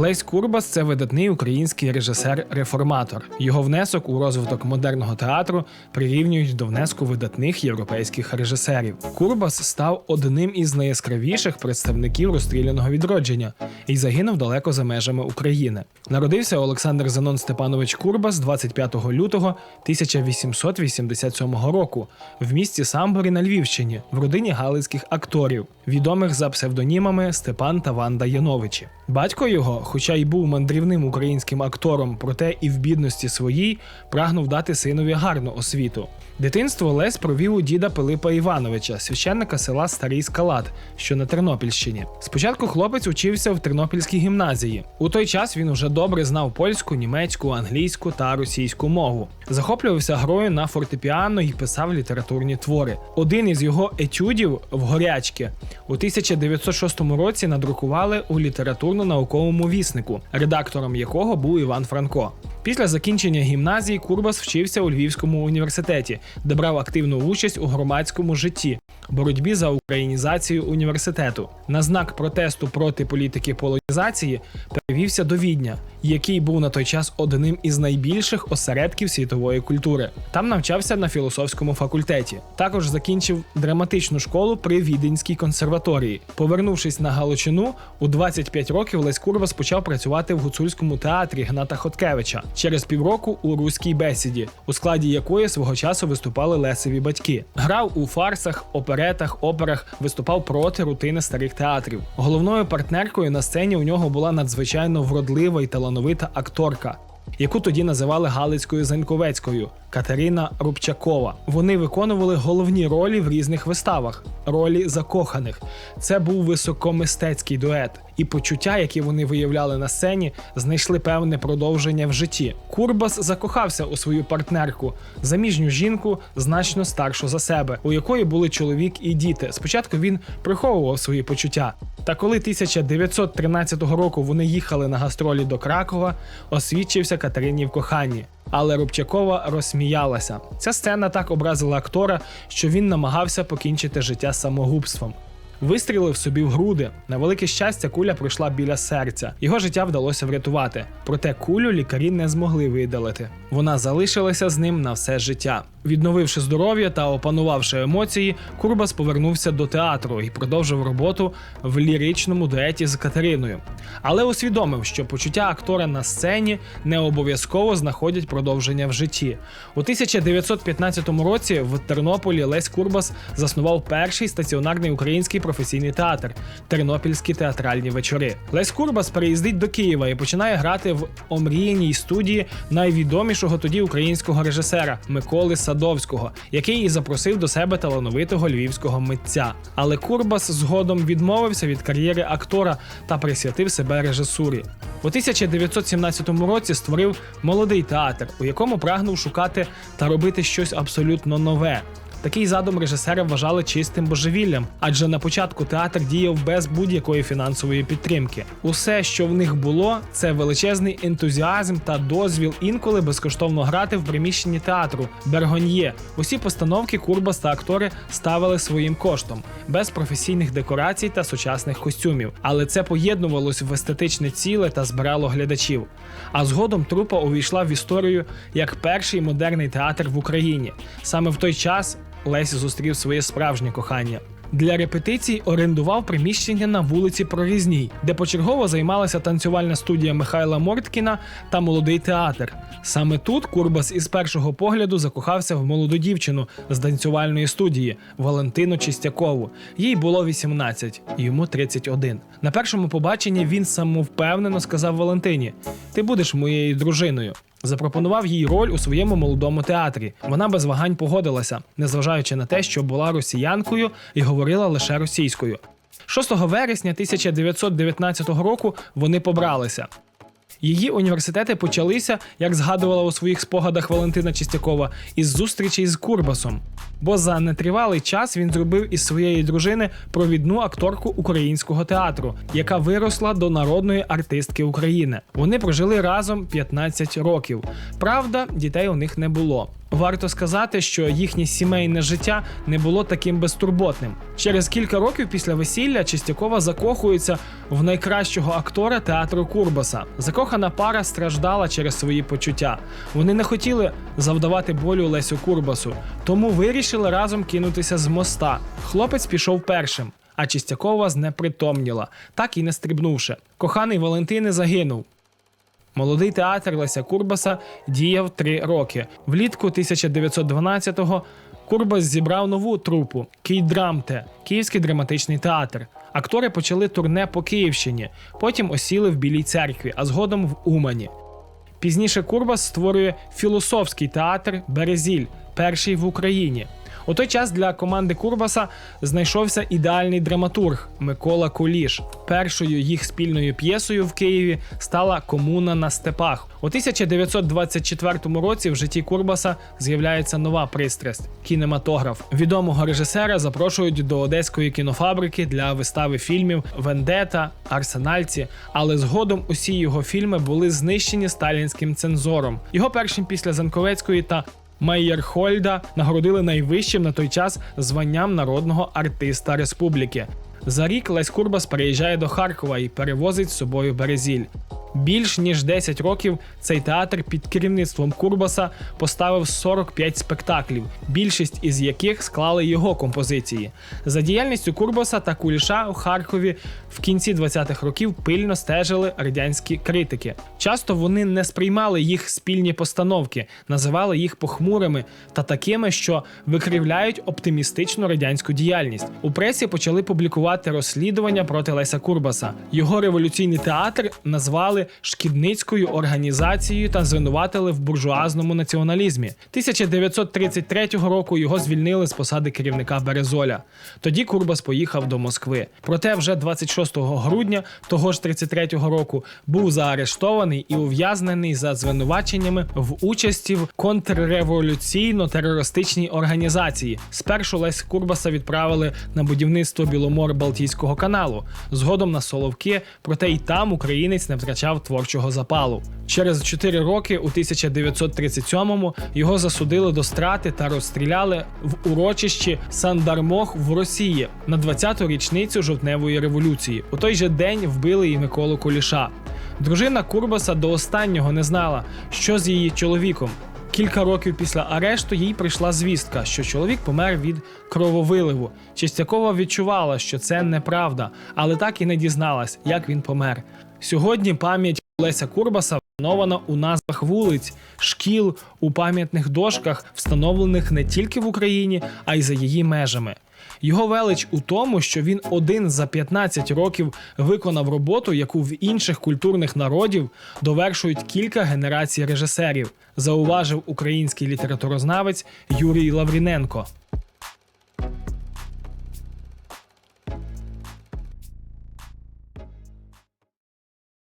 Лесь Курбас це видатний український режисер-реформатор. Його внесок у розвиток модерного театру прирівнюють до внеску видатних європейських режисерів. Курбас став одним із найяскравіших представників розстріляного відродження і загинув далеко за межами України. Народився Олександр Зенон Степанович Курбас 25 лютого 1887 року в місті Самборі на Львівщині в родині галицьких акторів, відомих за псевдонімами Степан та Ванда Яновичі. Батько його, хоча й був мандрівним українським актором, проте і в бідності своїй прагнув дати синові гарну освіту. Дитинство Лесь провів у діда Пилипа Івановича, священника села Старий Скалат, що на Тернопільщині. Спочатку хлопець учився в Тернопільській гімназії. У той час він уже добре знав польську, німецьку, англійську та російську мову. Захоплювався грою на фортепіано і писав літературні твори. Один із його етюдів в горячки у 1906 році надрукували у літературно-науковому віснику, редактором якого був Іван Франко. Після закінчення гімназії Курбас вчився у Львівському університеті, де брав активну участь у громадському житті, боротьбі за українізацію університету. На знак протесту проти політики полонізації перевівся до Відня, який був на той час одним із найбільших осередків світової культури. Там навчався на філософському факультеті. Також закінчив драматичну школу при Віденській консерваторії. Повернувшись на Галичину, у 25 років Лесь Курбас почав працювати в гуцульському театрі Гната Хоткевича. Через півроку у руській бесіді, у складі якої свого часу виступали Лесеві батьки. Грав у фарсах, оперетах, операх, виступав проти рутини старих театрів. Головною партнеркою на сцені у нього була надзвичайно вродлива і талановита акторка. Яку тоді називали Галицькою Заньковецькою Катерина Рубчакова. Вони виконували головні ролі в різних виставах, ролі закоханих. Це був високомистецький дует, і почуття, які вони виявляли на сцені, знайшли певне продовження в житті. Курбас закохався у свою партнерку, заміжню жінку, значно старшу за себе, у якої були чоловік і діти. Спочатку він приховував свої почуття. Та коли 1913 року вони їхали на гастролі до Кракова, освідчився Катерині в коханні. Але Рубчакова розсміялася. Ця сцена так образила актора, що він намагався покінчити життя самогубством. Вистрілив собі в груди. На велике щастя, куля пройшла біля серця. Його життя вдалося врятувати. Проте кулю лікарі не змогли видалити. Вона залишилася з ним на все життя. Відновивши здоров'я та опанувавши емоції, Курбас повернувся до театру і продовжив роботу в ліричному дуеті з Катериною. Але усвідомив, що почуття актора на сцені не обов'язково знаходять продовження в житті. У 1915 році в Тернополі Лесь Курбас заснував перший стаціонарний український професійний театр Тернопільські театральні вечори. Лесь Курбас переїздить до Києва і починає грати в омріяній студії найвідомішого тоді українського режисера Миколи Садовського, який і запросив до себе талановитого львівського митця. Але Курбас згодом відмовився від кар'єри актора та присвятив себе режисурі. У 1917 році створив молодий театр, у якому прагнув шукати та робити щось абсолютно нове. Такий задум режисера вважали чистим божевіллям, адже на початку театр діяв без будь-якої фінансової підтримки. Усе, що в них було, це величезний ентузіазм та дозвіл інколи безкоштовно грати в приміщенні театру Бергоньє. Усі постановки Курбас та актори ставили своїм коштом, без професійних декорацій та сучасних костюмів. Але це поєднувалось в естетичне ціле та збирало глядачів. А згодом трупа увійшла в історію як перший модерний театр в Україні. Саме в той час Лесь зустрів своє справжнє кохання. Для репетицій орендував приміщення на вулиці Прорізній, де почергово займалася танцювальна студія Михайла Морткіна та молодий театр. Саме тут Курбас із першого погляду закохався в молоду дівчину з танцювальної студії Валентину Чистякову. Їй було 18, йому 31. На першому побаченні він самовпевнено сказав Валентині: Ти будеш моєю дружиною. Запропонував їй роль у своєму молодому театрі. Вона без вагань погодилася, незважаючи на те, що була росіянкою і говорила лише російською. 6 вересня 1919 року вони побралися. Її університети почалися, як згадувала у своїх спогадах Валентина Чистякова, із зустрічей з Курбасом. Бо за нетривалий час він зробив із своєї дружини провідну акторку українського театру, яка виросла до народної артистки України. Вони прожили разом 15 років. Правда, дітей у них не було. Варто сказати, що їхнє сімейне життя не було таким безтурботним. Через кілька років після весілля Чистякова закохується в найкращого актора театру Курбаса. Закохана пара страждала через свої почуття. Вони не хотіли завдавати болю Лесю Курбасу, тому вирішили разом кинутися з моста. Хлопець пішов першим, а Чистякова знепритомніла, так і не стрибнувши. Коханий Валентини загинув. Молодий театр Леся Курбаса діяв три роки. Влітку 1912-го Курбас зібрав нову трупу Київдрамте, Київський драматичний театр. Актори почали турне по Київщині, потім осіли в Білій церкві, а згодом в Умані. Пізніше Курбас створює філософський театр Березіль, перший в Україні. У той час для команди Курбаса знайшовся ідеальний драматург Микола Куліш. Першою їх спільною п'єсою в Києві стала Комуна на степах. У 1924 році в житті Курбаса з'являється нова пристрасть кінематограф. Відомого режисера запрошують до одеської кінофабрики для вистави фільмів Вендета, Арсенальці. Але згодом усі його фільми були знищені сталінським цензором. Його першим після Занковецької та Мейєрхольда нагородили найвищим на той час званням народного артиста республіки. За рік Лесь Курбас переїжджає до Харкова і перевозить з собою Березіль. Більш ніж 10 років цей театр під керівництвом Курбаса поставив 45 спектаклів, більшість із яких склали його композиції. За діяльністю Курбаса та Куліша у Харкові в кінці 20-х років пильно стежили радянські критики. Часто вони не сприймали їх спільні постановки, називали їх похмурими та такими, що викривляють оптимістичну радянську діяльність. У пресі почали публікувати розслідування проти Леся Курбаса. Його революційний театр назвали шкідницькою організацією та звинуватили в буржуазному націоналізмі. 1933 року його звільнили з посади керівника Березоля. Тоді Курбас поїхав до Москви. Проте вже 26 грудня того ж 33-го року був заарештований і ув'язнений за звинуваченнями в участі в контрреволюційно-терористичній організації. Спершу Лесь Курбаса відправили на будівництво Біломор-Балтійського каналу, згодом на Соловки, проте й там українець не втрачав творчого запалу. Через 4 роки, у 1937-му, його засудили до страти та розстріляли в урочищі Сандармох в Росії на 20-ту річницю жовтневої революції. У той же день вбили і Миколу Куліша. Дружина Курбаса до останнього не знала, що з її чоловіком. Кілька років після арешту їй прийшла звістка, що чоловік помер від крововиливу. Чистякова відчувала, що це неправда, але так і не дізналась, як він помер. Сьогодні пам'ять Леся Курбаса встановлена у назвах вулиць, шкіл, у пам'ятних дошках, встановлених не тільки в Україні, а й за її межами. Його велич у тому, що він один за 15 років виконав роботу, яку в інших культурних народів довершують кілька генерацій режисерів, зауважив український літературознавець Юрій Лавріненко.